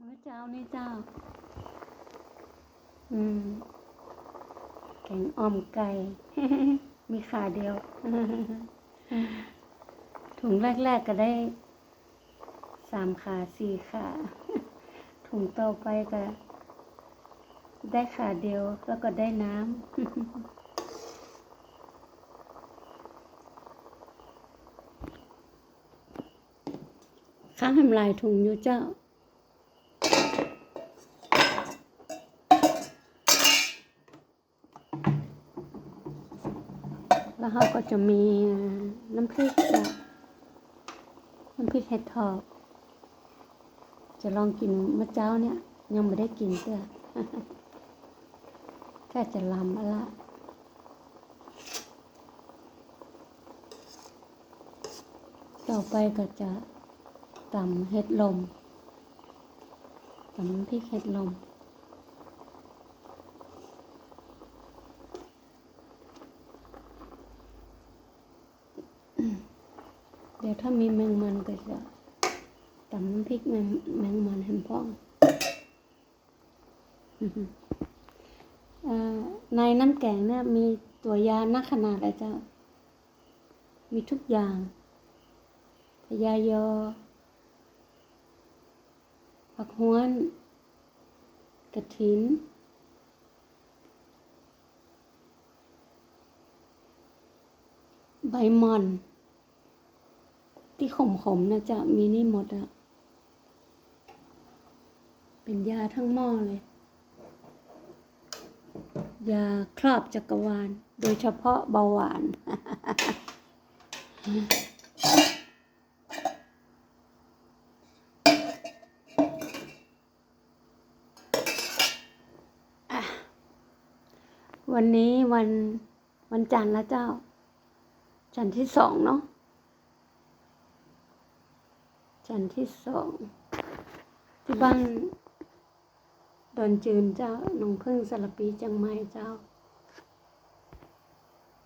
มื้อเจ้านี่เจ้า อืมแกงอ่อมไก่ มีขาเดียว ถุงแรก ๆก็ได้สามขาสี่ขา ถุงต่อไปก็ได้ขาเดียวแล้วก็ได้น้ำข้างทำลายถุงอยู่เจ้า แล้วเขาก็จะมีน้ำพริกจ้ะน้ำพริกเห็ดถอบจะลองกินเมื่อเจ้าเนี่ย ยังไม่ได้กินเตื้อแค่จะลำอะละต่อไปก็จะตำเห็ดลมตำน้ำพริกเห็ดลม เดี๋ยวถ้ามีแมงมันก็จะตำน้ำพริกแมงแมงมันให้พ่องในน้ำแกงเนี่ยมีตัวยานักขนาดอะไรเจ้า มีทุกอย่างพยายอ ผักห้วน กระถินใบหมอน่ขมๆนะจะมีนี่หมดอะเป็นยาทั้งหม้อเลย ยาครอบจักรวาล โดยเฉพาะเบาหวาน วันนี้วันวันจันทร์แล้วเจ้า จันทร์ที่สองเนาะ จันทร์ที่สองที่บ้านดอนจืนเจ้าหนองพึ่งสารปีจังไม่เจ้า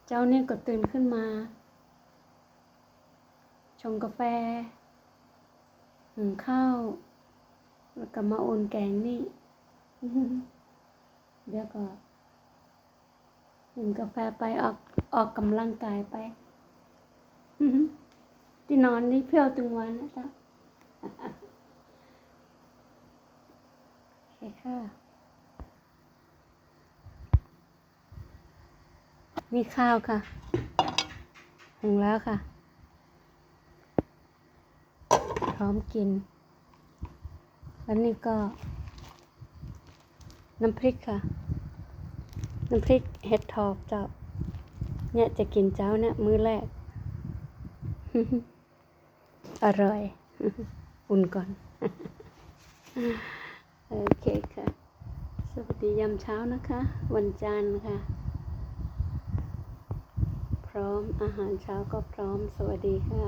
เจ้านี่ก็ตื่นขึ้นมา ชงกาแฟหุงข้าว แล้วก็มาโอนแกงนี่ เดี๋ยวก็ดื่มกาแฟไปออกออกกำลังกายไปที่นอนนี่เพี้ยวตึงวันนะจ๊ะ โอเคค่ะ มีข้าวค่ะหุงแล้วค่ะ พร้อมกิน แล้วนี่ก็ น้ำพริกค่ะ น้ำพริกเห็ดทอบเจ้า เนี่ยจะกินเจ้าเนี่ยมื้อแรก อร่อย อุ่นก่อน โอเคค่ะ สวัสดียามเช้านะคะ วันจันทร์ค่ะ พร้อมอาหารเช้าก็พร้อมสวัสดีค่ะ